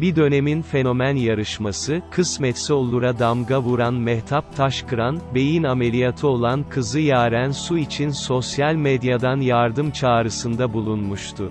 Bir dönemin fenomen yarışması, kısmetse olur'a damga vuran Mehtap Taşkıran, beyin ameliyatı olan kızı Yaren Su için sosyal medyadan yardım çağrısında bulunmuştu.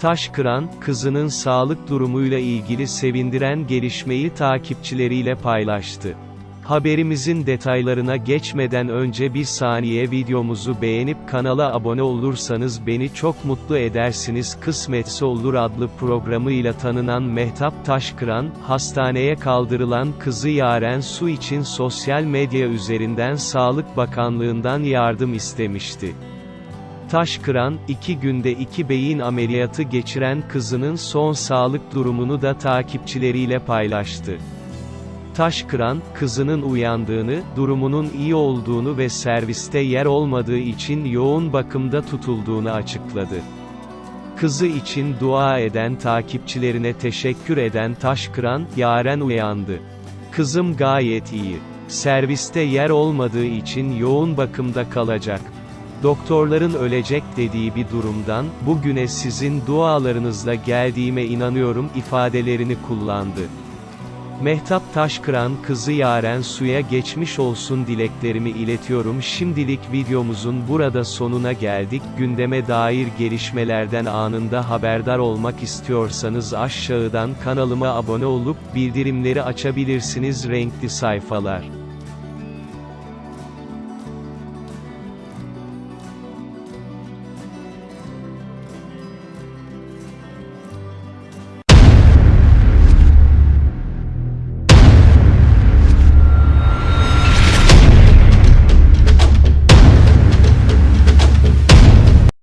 Taşkıran, kızının sağlık durumuyla ilgili sevindiren gelişmeyi takipçileriyle paylaştı. Haberimizin detaylarına geçmeden önce bir saniye videomuzu beğenip kanala abone olursanız beni çok mutlu edersiniz. Kısmetse olur adlı programıyla tanınan Mehtap Taşkıran, hastaneye kaldırılan kızı Yaren Su için sosyal medya üzerinden Sağlık Bakanlığından yardım istemişti. Taşkıran, iki günde iki beyin ameliyatı geçiren kızının son sağlık durumunu da takipçileriyle paylaştı. Taşkıran, kızının uyandığını, durumunun iyi olduğunu ve serviste yer olmadığı için yoğun bakımda tutulduğunu açıkladı. Kızı için dua eden takipçilerine teşekkür eden Taşkıran, Yaren uyandı. Kızım gayet iyi. Serviste yer olmadığı için yoğun bakımda kalacak. Doktorların ölecek dediği bir durumdan, bugüne sizin dualarınızla geldiğime inanıyorum ifadelerini kullandı. Mehtap Taşkıran kızı Yaren Su'ya geçmiş olsun dileklerimi iletiyorum. Şimdilik videomuzun burada sonuna geldik. Gündeme dair gelişmelerden anında haberdar olmak istiyorsanız aşağıdan kanalıma abone olup bildirimleri açabilirsiniz. Renkli sayfalar